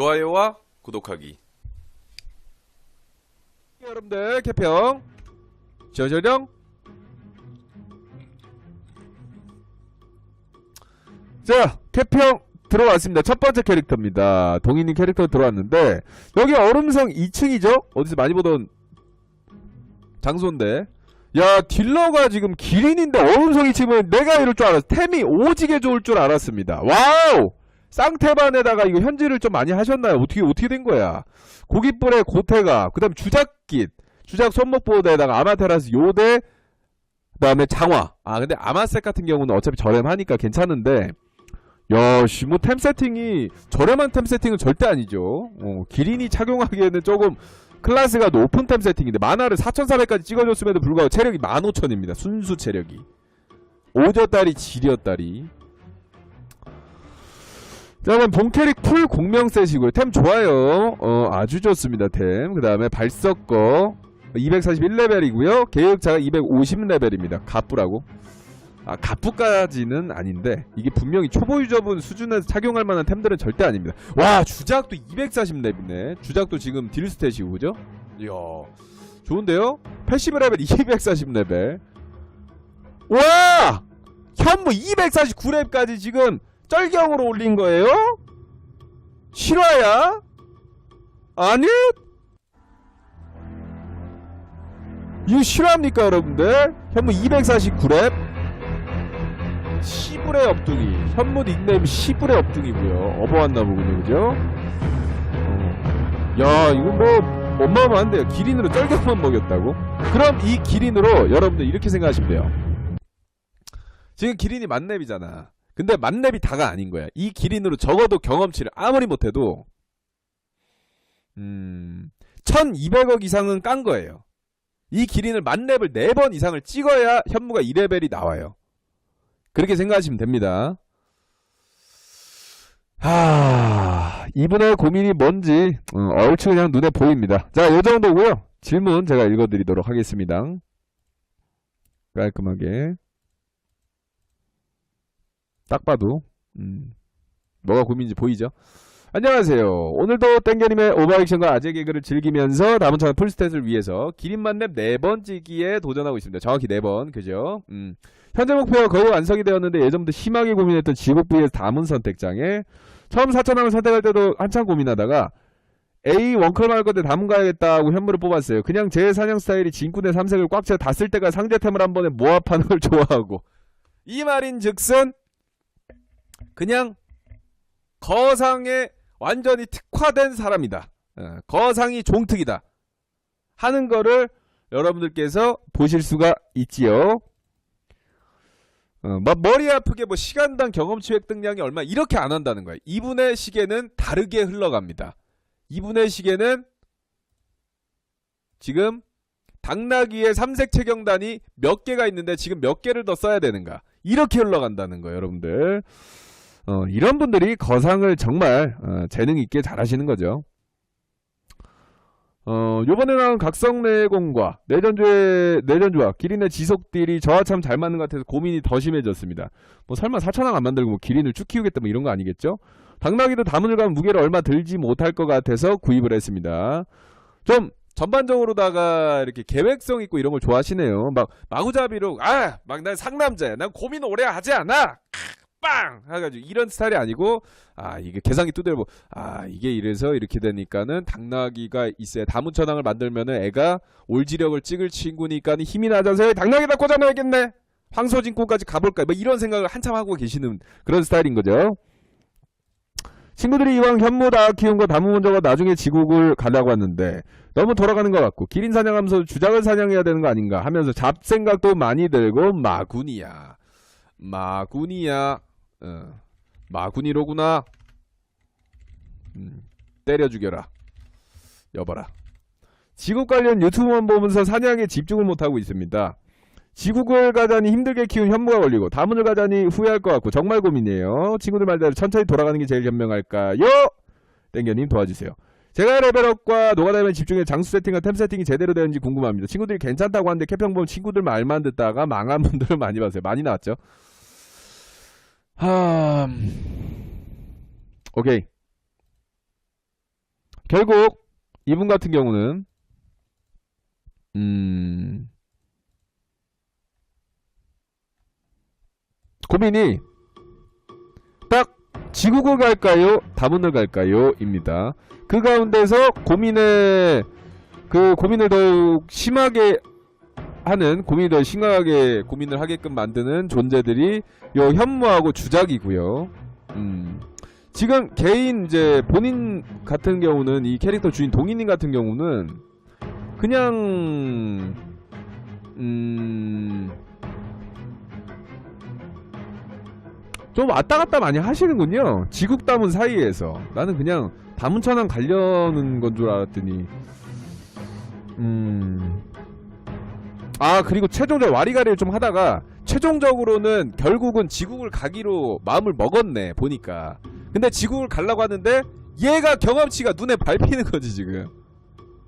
좋아요와 구독하기. 여러분들 개평 저저령. 자 개평 들어왔습니다. 첫 번째 캐릭터입니다. 동인님 캐릭터 들어왔는데 여기 얼음성 2층이죠? 어디서 많이 보던 장소인데. 야 딜러가 지금 기린인데 얼음성 2층이면 내가 이럴 줄 알았어 템이 오지게 좋을 줄 알았습니다. 와우 쌍태반에다가 이거 현질을 좀 많이 하셨나요? 어떻게 어떻게 된 거야? 고깃불에 고태가 그다음 주작깃 주작 손목보호대에다가 아마테라스 요대 그다음에 장화. 아 근데 아마색 같은 경우는 어차피 저렴하니까 괜찮은데 야씨 뭐 템 세팅이 저렴한 템 세팅은 절대 아니죠. 어, 기린이 착용하기에는 조금 클래스가 높은 템 세팅인데 만화를 4400까지 찍어줬음에도 불구하고 체력이 15000입니다. 순수 체력이. 오저다리 지렸다리 자, 그럼 본캐릭 풀 공명 셋이고요. 템 좋아요. 어, 아주 좋습니다, 템. 그 다음에 발석거 241레벨이고요. 계획자가 250레벨입니다. 갑부라고. 아, 갑부까지는 아닌데, 이게 분명히 초보 유저분 수준에서 착용할 만한 템들은 절대 아닙니다. 와, 주작도 240레벨이네. 주작도 지금 딜 스탯이고, 그죠? 이야, 좋은데요? 80레벨 240레벨. 와! 현무 249렙까지 지금 쩔경으로 올린 거예요? 실화야? 아니? 이거 실화입니까 여러분들? 현무 249렙 10불의 업둥이 현무 닉네임 10불의 업둥이고요 어버왔나 보군요 그죠? 어. 야 이거 뭐 어마어마한데요 기린으로 쩔경만 먹였다고? 그럼 이 기린으로 여러분들 이렇게 생각하시면 돼요 지금 기린이 만렙이잖아 근데 만렙이 다가 아닌 거야. 이 기린으로 적어도 경험치를 아무리 못해도 음 1200억 이상은 깐 거예요. 이 기린을 만렙을 4번 이상을 찍어야 현무가 2레벨이 나와요. 그렇게 생각하시면 됩니다. 하... 이분의 고민이 뭔지 음, 얼추 그냥 눈에 보입니다. 자, 요 정도고요. 질문 제가 읽어드리도록 하겠습니다. 깔끔하게. 딱 봐도 음, 뭐가 고민인지 보이죠? 안녕하세요. 오늘도 땡겨님의 오버액션과 아재 개그를 즐기면서 남은 차는 풀스탯을 위해서 기린만렙 4번 찌기에 도전하고 있습니다. 정확히 4번, 그죠? 음, 현재 목표가 거의 완성이 되었는데 예전부터 심하게 고민했던 지옥 vs 담은 선택장에 처음 4천왕을 선택할 때도 한참 고민하다가 A 원컬 말 건데 담은 가야겠다고 현무를 뽑았어요. 그냥 제 사냥 스타일이 진군의 삼색을 꽉 채워 다 쓸 때가 상대템을 한 번에 모합하는 걸 좋아하고 이 말인 즉슨 그냥 거상에 완전히 특화된 사람이다. 어, 거상이 종특이다. 하는 거를 여러분들께서 보실 수가 있지요. 어, 막 머리 아프게 뭐 시간당 경험치 획득량이 얼마 이렇게 안 한다는 거예요. 이분의 시계는 다르게 흘러갑니다. 이분의 시계는 지금 당나귀의 삼색 체경단이 몇 개가 있는데 지금 몇 개를 더 써야 되는가 이렇게 흘러간다는 거예요, 여러분들. 어, 이런 분들이 거상을 정말 어, 재능 있게 잘하시는 거죠. 어, 요번에 나온 각성내공과 내전주의 내전주와 기린의 지속딜이 저와 참 잘 맞는 것 같아서 고민이 더 심해졌습니다. 뭐 설마 사천왕 안 만들고 뭐 기린을 쭉 키우겠다 뭐 이런 거 아니겠죠? 당나귀도 다문을 가면 무게를 얼마 들지 못할 것 같아서 구입을 했습니다. 좀 전반적으로다가 이렇게 계획성 있고 이런 걸 좋아하시네요. 막 마구잡이로 아 막 난 상남자야. 난 고민 오래 하지 않아. 빵! 해가지고 이런 스타일이 아니고 아 이게 계산기 두들고 아 이게 이래서 이렇게 되니까는 당나귀가 있어야 다문천왕을 만들면은 애가 올지력을 찍을 친구니까는 힘이 나져서 당나귀다 꽂아놔야겠네. 황소진공까지 가볼까? 뭐 이런 생각을 한참 하고 계시는 그런 스타일인 거죠. 친구들이 이왕 현무 다 키운 거 다무 먼저가 나중에 지국을 가려고 하는데 너무 돌아가는 것 같고 기린 사냥하면서 주작을 사냥해야 되는 거 아닌가 하면서 잡생각도 많이 들고 마군이야. 마군이야 어, 마군이로구나. 음, 때려 죽여라. 여봐라. 지국 관련 유튜브만 보면서 사냥에 집중을 못하고 있습니다. 지국을 가자니 힘들게 키운 현무가 걸리고 다문을 가자니 후회할 것 같고 정말 고민이에요. 친구들 말대로 천천히 돌아가는 게 제일 현명할까요? 땡겨님 도와주세요. 제가 레벨업과 노가다면 집중해 장수 세팅과 템 세팅이 제대로 되는지 궁금합니다. 친구들이 괜찮다고 하는데 캐평 보면 친구들 말만 듣다가 망한 분들을 많이 봤어요. 많이 나왔죠? 하... 오케이. 결국 이분 같은 경우는 음 고민이 딱 지국을 갈까요? 다문을 갈까요? 입니다. 그 가운데서 고민을 그 고민을 더욱 심하게 하는 고민이 더 심하게 고민을 하게끔 만드는 존재들이 요 현무하고 주작이고요. 음. 지금 개인 이제 본인 같은 경우는 이 캐릭터 주인 동인님 같은 경우는 그냥 음. 좀 왔다 갔다 많이 하시는군요. 지국 다문 사이에서. 나는 그냥 다문천왕 가려는 건 줄 알았더니. 음. 아, 그리고 최종적으로 와리가리를 좀 하다가 최종적으로는 결국은 지국을 가기로 마음을 먹었네, 보니까. 근데 지국을 가려고 하는데 얘가 경험치가 눈에 밟히는 거지, 지금.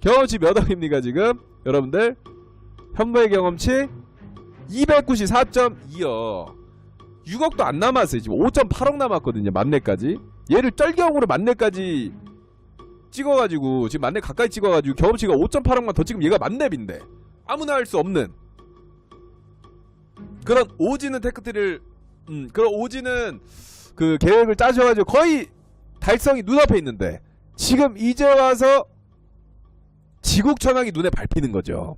경험치 몇 억입니까, 지금? 여러분들? 현무의 경험치 294.2억. 6억도 안 남았어요. 지금 5.8억 남았거든요. 만내까지. 얘를 쩔경으로 만내까지 찍어가지고 지금 만내 가까이 찍어가지고 경험치가 5.8억만 더 찍으면 얘가 만렙인데 아무나 할 수 없는 그런 오지는 테크트를 음 그런 오지는 그 계획을 짜셔가지고 거의 달성이 눈앞에 있는데 지금 이제 와서 지국 천왕이 눈에 밟히는 거죠.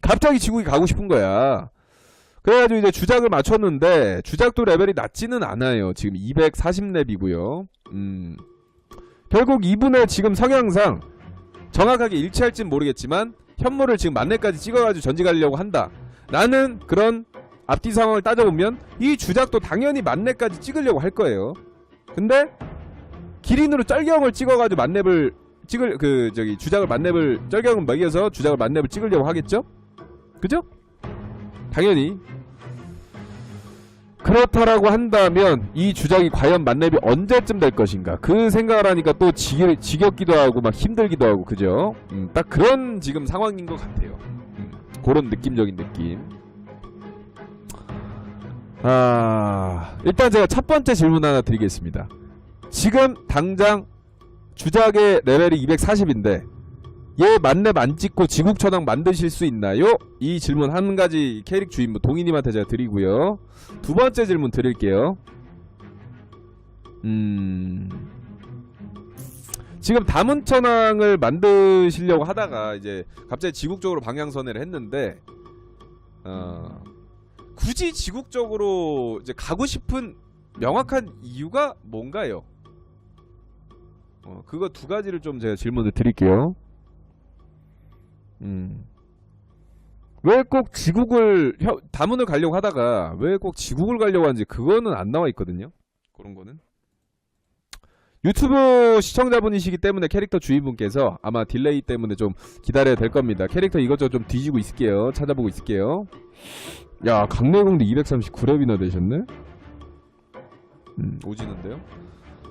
갑자기 지국이 가고 싶은 거야. 그래가지고 이제 주작을 맞췄는데 주작도 레벨이 낮지는 않아요. 지금 240렙이고요. 음. 결국 이분의 지금 성향상 정확하게 일치할진 모르겠지만 현무를 지금 만렙까지 찍어가지고 전직하려고 한다. 나는 그런 앞뒤 상황을 따져보면 이 주작도 당연히 만렙까지 찍으려고 할 거예요. 근데 기린으로 쩔경을 찍어가지고 만렙을 찍을 그 저기 주작을 만렙을 쩔경을 먹여서 주작을 만렙을 찍으려고 하겠죠? 그죠? 당연히 그렇다라고 한다면 이 주작이 과연 만렙이 언제쯤 될 것인가? 그 생각을 하니까 또 지, 지겹기도 하고 막 힘들기도 하고 그죠? 음, 딱 그런 지금 상황인 것 같아요. 음, 그런 느낌적인 느낌. 아 일단 제가 첫 번째 질문 하나 드리겠습니다. 지금 당장 주작의 레벨이 240인데 얘 만렙 안 찍고 지국천왕 만드실 수 있나요? 이 질문 한 가지 캐릭 주인분 동희님한테 제가 드리고요. 두 번째 질문 드릴게요. 음. 지금 다문천왕을 만드시려고 하다가 이제 갑자기 지국적으로 방향선회를 했는데 어, 굳이 지국적으로 이제 가고 싶은 명확한 이유가 뭔가요? 어, 그거 두 가지를 좀 제가 질문을 드릴게요. 음. 왜 꼭 지국을 혀- 다문을 가려고 하다가 왜 꼭 지국을 가려고 하는지 그거는 안 나와 있거든요. 그런 거는. 유튜브 시청자분이시기 때문에 캐릭터 주인분께서 아마 딜레이 때문에 좀 기다려야 될 겁니다. 캐릭터 이것저것 좀 뒤지고 있을게요. 찾아보고 있을게요. 야, 강내공도 239렙이나 되셨네? 음, 오지는데요?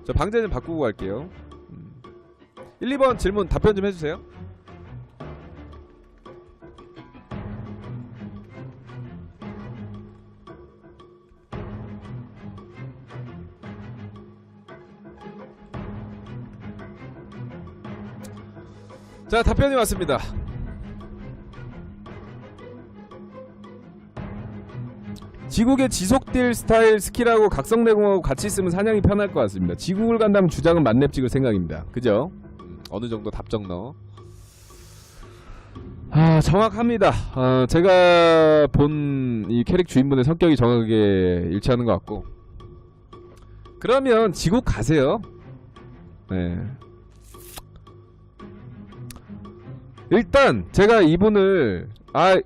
자, 방제는 바꾸고 갈게요. 음. 1, 2번 질문 답변 좀 해주세요. 자 답변이 왔습니다. 지국의 지속딜 스타일 스킬하고 각성내공하고 같이 쓰면 사냥이 편할 것 같습니다. 지국을 간다면 주작은 만렙 찍을 생각입니다. 그죠? 음, 어느 정도 답정 넣어 아 정확합니다. 어, 제가 본 이 캐릭 주인분의 성격이 정확하게 일치하는 것 같고. 그러면 지국 가세요. 네 일단 제가 이분을 아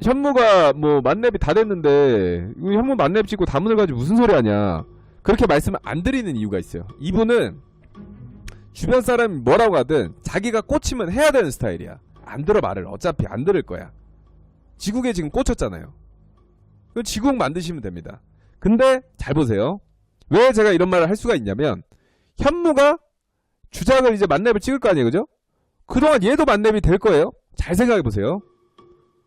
현무가 뭐 만렙이 다 됐는데 현무 만렙 찍고 다문을 가지고 무슨 소리 하냐. 그렇게 말씀을 안 드리는 이유가 있어요. 이분은 주변 사람이 뭐라고 하든 자기가 꽂히면 해야 되는 스타일이야. 안 들어 말을. 어차피 안 들을 거야. 지국에 지금 꽂혔잖아요. 그 지국 만드시면 됩니다. 근데 잘 보세요. 왜 제가 이런 말을 할 수가 있냐면 현무가 주작을 이제 만렙을 찍을 거 아니에요. 그죠? 그동안 얘도 만렙이 될 거예요. 잘 생각해 보세요.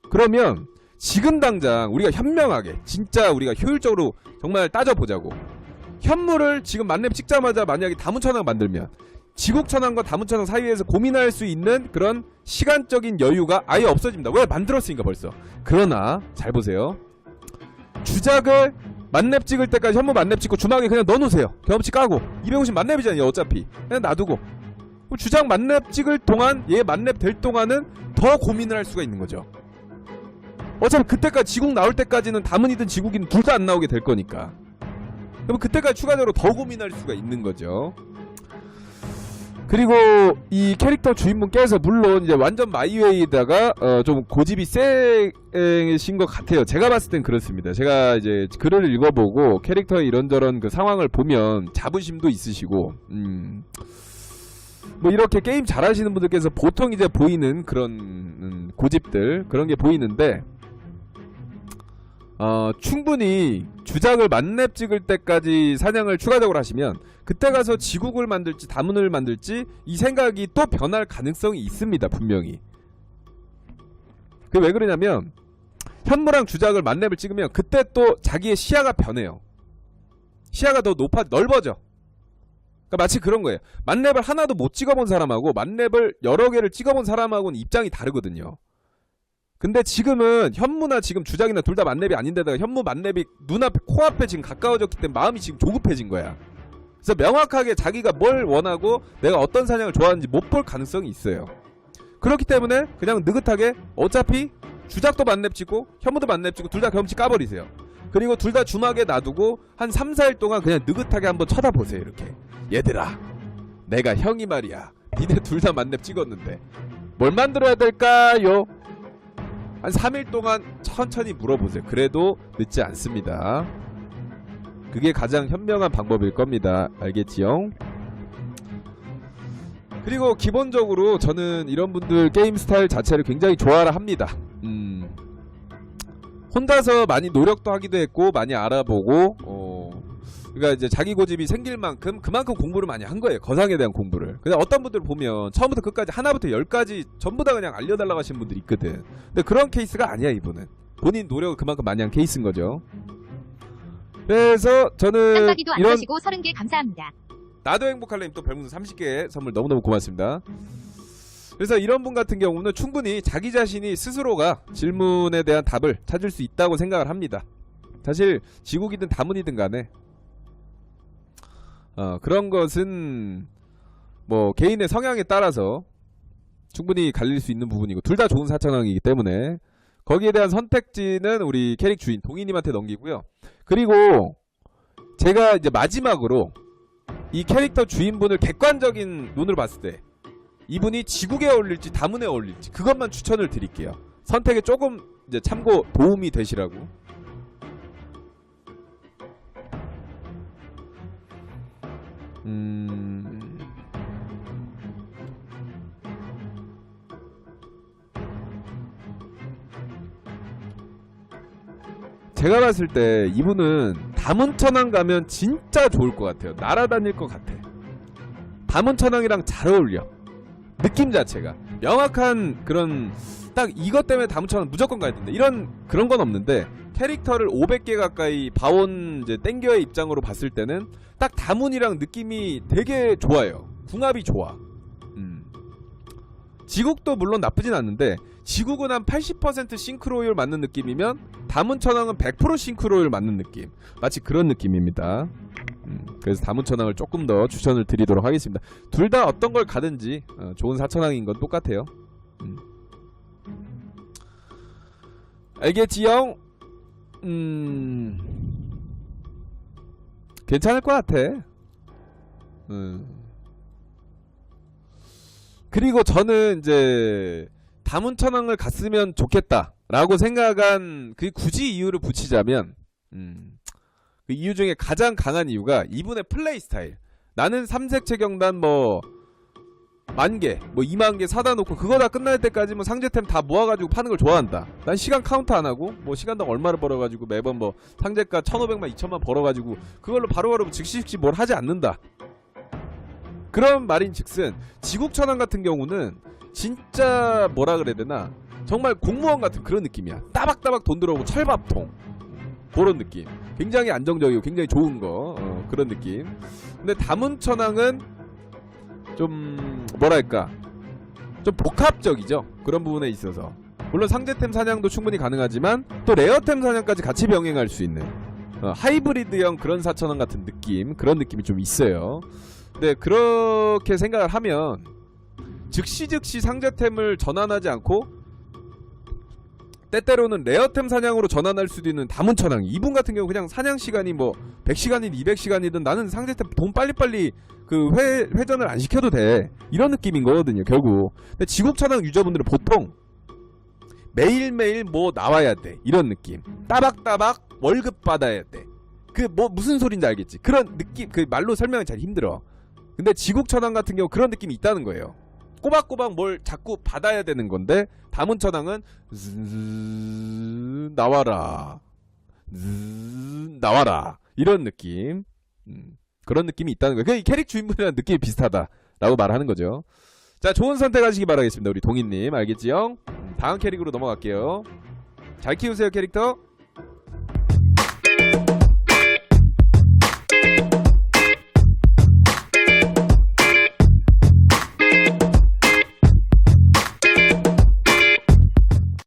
그러면 지금 당장 우리가 현명하게 진짜 우리가 효율적으로 정말 따져보자고 현무를 지금 만렙 찍자마자 만약에 다문천왕 만들면 지국천왕과 다문천왕 사이에서 고민할 수 있는 그런 시간적인 여유가 아예 없어집니다. 왜 만들었으니까 벌써. 그러나 잘 보세요. 주작을 만렙 찍을 때까지 현무 만렙 찍고 주막에 그냥 넣어놓으세요. 경험치 까고 250 만렙이잖아요. 어차피 그냥 놔두고 주작 만렙 찍을 동안 얘 만렙 될 동안은 더 고민을 할 수가 있는 거죠. 어차피 그때까지 지국 나올 때까지는 다문이든 지국이든 둘 다 안 나오게 될 거니까. 그럼 그때까지 추가적으로 더 고민할 수가 있는 거죠. 그리고 이 캐릭터 주인분께서 물론 이제 완전 마이웨이다가 어, 좀 고집이 세신 것 같아요. 제가 봤을 땐 그렇습니다. 제가 이제 글을 읽어보고 캐릭터의 이런저런 그 상황을 보면 자부심도 있으시고, 음, 뭐 이렇게 게임 잘하시는 분들께서 보통 이제 보이는 그런 음, 고집들 그런 게 보이는데, 어, 충분히 주작을 만렙 찍을 때까지 사냥을 추가적으로 하시면 그때 가서 지국을 만들지 다문을 만들지 이 생각이 또 변할 가능성이 있습니다 분명히. 그 왜 그러냐면 현무랑 주작을 만렙을 찍으면 그때 또 자기의 시야가 변해요. 시야가 더 높아 넓어져 그러니까 마치 그런 거예요 만렙을 하나도 못 찍어본 사람하고 만렙을 여러 개를 찍어본 사람하고는 입장이 다르거든요 근데 지금은 현무나 지금 주작이나 둘 다 만렙이 아닌데다가 현무 만렙이 눈앞에 코앞에 지금 가까워졌기 때문에 마음이 지금 조급해진 거야 그래서 명확하게 자기가 뭘 원하고 내가 어떤 사냥을 좋아하는지 못 볼 가능성이 있어요. 그렇기 때문에 그냥 느긋하게 어차피 주작도 만렙 찍고 현무도 만렙 찍고 둘 다 경험치 까버리세요. 그리고 둘 다 주막에 놔두고 한 3, 4일 동안 그냥 느긋하게 한번 쳐다보세요. 이렇게. 얘들아 내가 형이 말이야. 니네 둘 다 만렙 찍었는데 뭘 만들어야 될까요? 한 3일 동안 천천히 물어보세요. 그래도 늦지 않습니다. 그게 가장 현명한 방법일 겁니다. 알겠지요? 그리고 기본적으로 저는 이런 분들 게임 스타일 자체를 굉장히 좋아라 합니다. 음. 혼자서 많이 노력도 하기도 했고 많이 알아보고 어 그러니까 이제 자기 고집이 생길 만큼 그만큼 공부를 많이 한 거예요. 거상에 대한 공부를. 근데 어떤 분들 보면 처음부터 끝까지 하나부터 열까지 전부 다 그냥 알려달라고 하신 분들이 있거든. 근데 그런 케이스가 아니야 이분은. 본인 노력을 그만큼 많이 한 케이스인 거죠. 그래서 저는 이런 켜시고 30개 감사합니다. 나도 행복할래님 또 별풍선 30개 선물 너무너무 고맙습니다. 그래서 이런 분 같은 경우는 충분히 자기 자신이 스스로가 질문에 대한 답을 찾을 수 있다고 생각을 합니다. 사실 지국이든 다문이든 간에 어, 그런 것은 뭐 개인의 성향에 따라서 충분히 갈릴 수 있는 부분이고 둘 다 좋은 사천왕이기 때문에 거기에 대한 선택지는 우리 캐릭 주인 동희님한테 넘기고요. 그리고 제가 이제 마지막으로 이 캐릭터 주인분을 객관적인 눈으로 봤을 때 이분이 지국에 어울릴지 다문에 어울릴지 그것만 추천을 드릴게요. 선택에 조금 이제 참고 도움이 되시라고. 음. 제가 봤을 때 이분은 다문천왕 가면 진짜 좋을 것 같아요. 날아다닐 것 같아. 다문천왕이랑 잘 어울려. 느낌 자체가 명확한 그런 딱 이것 때문에 다문천왕 무조건 가야 된다. 이런 그런 건 없는데 캐릭터를 500개 가까이 봐온 이제 땡겨의 입장으로 봤을 때는 딱 다문이랑 느낌이 되게 좋아요. 궁합이 좋아. 음. 지국도 물론 나쁘진 않는데 지국은 한 80% 싱크로율 맞는 느낌이면 다문천왕은 100% 싱크로율 맞는 느낌 마치 그런 느낌입니다 음, 그래서 다문천왕을 조금 더 추천을 드리도록 하겠습니다 둘 다 어떤 걸 가든지 어, 좋은 사천왕인 건 똑같아요 음. 알겠지요? 음... 괜찮을 것 같아 음. 그리고 저는 이제 다문천왕을 갔으면 좋겠다라고 생각한 그 굳이 이유를 붙이자면 음, 그 이유 중에 가장 강한 이유가 이분의 플레이 스타일. 나는 삼색 체 경단 뭐 만개, 뭐 2만 개 사다 놓고 그거 다 끝날 때까지 뭐 상제템 다 모아가지고 파는 걸 좋아한다. 난 시간 카운트 안 하고 뭐 시간당 얼마를 벌어가지고 매번 뭐 상제가 1,500만, 2천만 벌어가지고 그걸로 바로 바로 즉시즉시 뭘 하지 않는다. 그런 말인 즉슨 지국천왕 같은 경우는 진짜 뭐라 그래야 되나? 정말 공무원 같은 그런 느낌이야. 따박따박 돈 들어오고 철밥통. 그런 느낌. 굉장히 안정적이고 굉장히 좋은 거. 어, 그런 느낌. 근데 다문천왕은 좀 뭐랄까 좀 복합적이죠. 그런 부분에 있어서. 물론 상대템 사냥도 충분히 가능하지만 또 레어템 사냥까지 같이 병행할 수 있는 어, 하이브리드형 그런 4천원 같은 느낌 그런 느낌이 좀 있어요. 근데 그렇게 생각을 하면 즉시 즉시 상자템을 전환하지 않고 때때로는 레어템 사냥으로 전환할 수도 있는 다문 천왕. 이분 같은 경우 그냥 사냥 시간이 뭐 100시간이든 200시간이든 나는 상대템 돈 빨리빨리 그 회, 회전을 안 시켜도 돼. 이런 느낌인 거거든요 결국. 근데 지국 천왕 유저분들은 보통 매일매일 뭐 나와야 돼. 이런 느낌. 따박따박 월급 받아야 돼 그 뭐 무슨 소린지 알겠지? 그런 느낌 그 말로 설명이 잘 힘들어. 근데 지국 천왕 같은 경우 그런 느낌이 있다는 거예요 꼬박꼬박 뭘 자꾸 받아야 되는 건데 다문천왕은 나와라 나와라 이런 느낌 음, 그런 느낌이 있다는 거예요 그이 캐릭 주인분이랑 느낌이 비슷하다라고 말하는 거죠 자 좋은 선택하시기 바라겠습니다 우리 동희님 알겠지요? 다음 캐릭으로 넘어갈게요 잘 키우세요 캐릭터